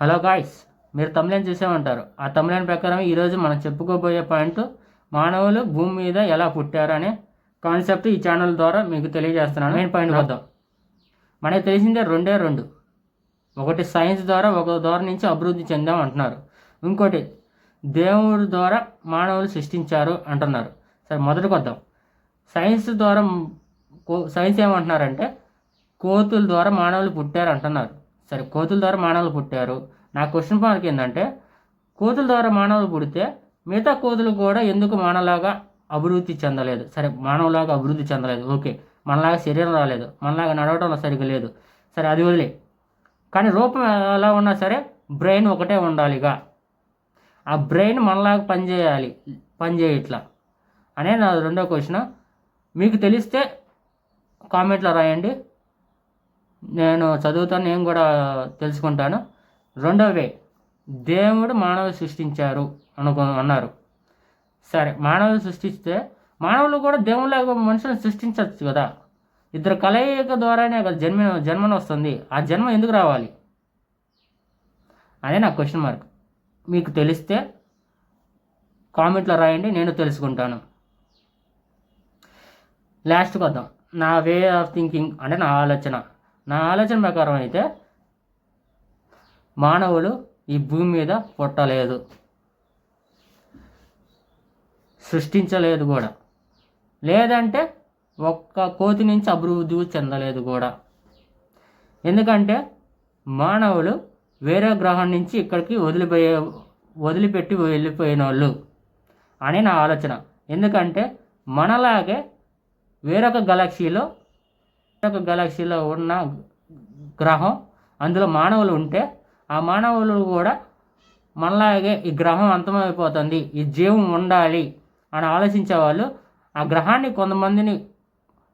Hello guys మీరు తమిళని చూసామంటారు. ఆ తమిళని ప్రకారం ఈరోజు మనం చెప్పుకోబోయే పాయింట్ మానవులు భూమి మీద ఎలా పుట్టారు అనే కాన్సెప్ట్ ఈ ఛానల్ ద్వారా మీకు తెలియజేస్తున్నాను. మెయిన్ పాయింట్ వద్దాం. మనకి తెలిసిందే రెండే రెండు. ఒకటి సైన్స్ ద్వారా ఒక ద్వారా నుంచి అభివృద్ధి చెందాం అంటున్నారు. ఇంకోటి దేవుడి ద్వారా మానవులు సృష్టించారు అంటున్నారు. సరే మొదటికి వద్దాం. సైన్స్ ద్వారా కో- సైన్స్ ఏమంటున్నారంటే కోతుల ద్వారా మానవులు పుట్టారు అంటున్నారు. సరే కోతుల ద్వారా మానవులు పుట్టారు. నా క్వశ్చన్ మార్క్ ఏంటంటే కోతుల ద్వారా మానవులు పుడితే మిగతా కోతులు కూడా ఎందుకు మానవులాగా అభివృద్ధి చెందలేదు? సరే మానవులాగా అభివృద్ధి చెందలేదు. ఓకే మనలాగా శరీరం రాలేదు. మనలాగా నడవటం సరిగ్గా లేదు. సరే అది వదిలే. కానీ రూపం ఎలా ఉన్నా సరే బ్రెయిన్ ఒకటే ఉండాలిగా. ఆ బ్రెయిన్ మనలాగా పనిచేయాలి పనిచేయట్లా. అనే నా రెండో క్వశ్చన్. మీకు తెలిస్తే కామెంట్లో రాయండి. నేను చదువుతాను నేను కూడా తెలుసుకుంటాను. రెండవే దేవుడు మానవులు సృష్టించారు అనుకో అన్నారు. సరే మానవులు సృష్టిస్తే మానవులు కూడా దేవుళ్ళ మనుషులను సృష్టించవచ్చు కదా? ఇద్దరు కలయిక ద్వారానే కదా జన్మ జన్మను వస్తుంది. ఆ జన్మ ఎందుకు రావాలి? అదే నా క్వశ్చన్ మార్క్ మీకు తెలిస్తే కామెంట్లో రాయండి నేను తెలుసుకుంటాను. లాస్ట్కి వద్దాం నా వే ఆఫ్ థింకింగ్ అంటే నా ఆలోచన. నా ఆలోచన ప్రకారం అయితే మానవులు ఈ భూమి మీద పుట్టలేదు. సృష్టించలేదు కూడా. లేదంటే ఒక్క కోతి నుంచి అభివృద్ధి చెందలేదు కూడా. ఎందుకంటే మానవులు వేరే గ్రహం నుంచి ఇక్కడికి వదిలిపోయే వదిలిపెట్టి వెళ్ళిపోయిన వాళ్ళు అని నా ఆలోచన. ఎందుకంటే మనలాగే వేరొక గెలాక్సీలో వేరొక గెలాక్సీలో ఉన్న గ్రహం అందులో మానవులు ఉంటే ఆ మానవులు కూడా మనలాగే ఈ గ్రహం అంతమైపోతుంది ఈ జీవం ఉండాలి అని ఆలోచించే వాళ్ళు ఆ గ్రహాన్ని కొంతమందిని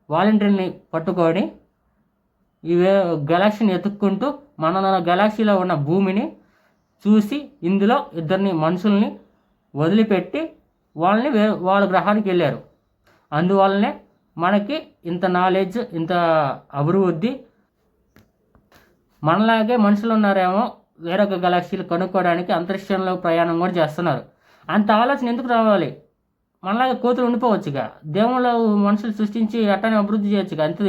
వాలంటీర్ని పట్టుకొని ఈ గెలాక్సీని ఎతుక్కుంటూ మన గెలాక్సీలో ఉన్న భూమిని చూసి ఇందులో ఇద్దరిని మనుషుల్ని వదిలిపెట్టి వాళ్ళని వే వాళ్ళ గ్రహానికి వెళ్ళారు. అందువల్లనే మనకి ఇంత నాలెడ్జ్ ఇంత అభివృద్ధి మనలాగే మనుషులు ఉన్నారేమో వేరొక గెలాక్సీలు కనుక్కోవడానికి అంతరిక్షంలో ప్రయాణం కూడా చేస్తున్నారు. అంత ఆలోచన ఎందుకు రావాలి? మనలాగా కోతులు ఉండిపోవచ్చుగా. దేవుళ్ళ మనుషులు సృష్టించి అట్టనే అభివృద్ధి చేయొచ్చుగా. అంత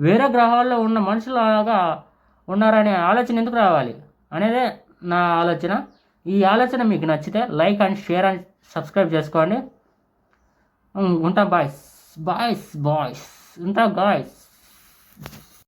వేరే గ్రహాల్లో ఉన్న మనుషులాగా ఉన్నారనే ఆలోచన ఎందుకు రావాలి? అనేదే నా ఆలోచన. ఈ ఆలోచన మీకు నచ్చితే like and share and subscribe చేసుకోండి. ఉంటా బాయ్స్ బాయ్స్ బాయ్స్ ఉంటా గాయ్స్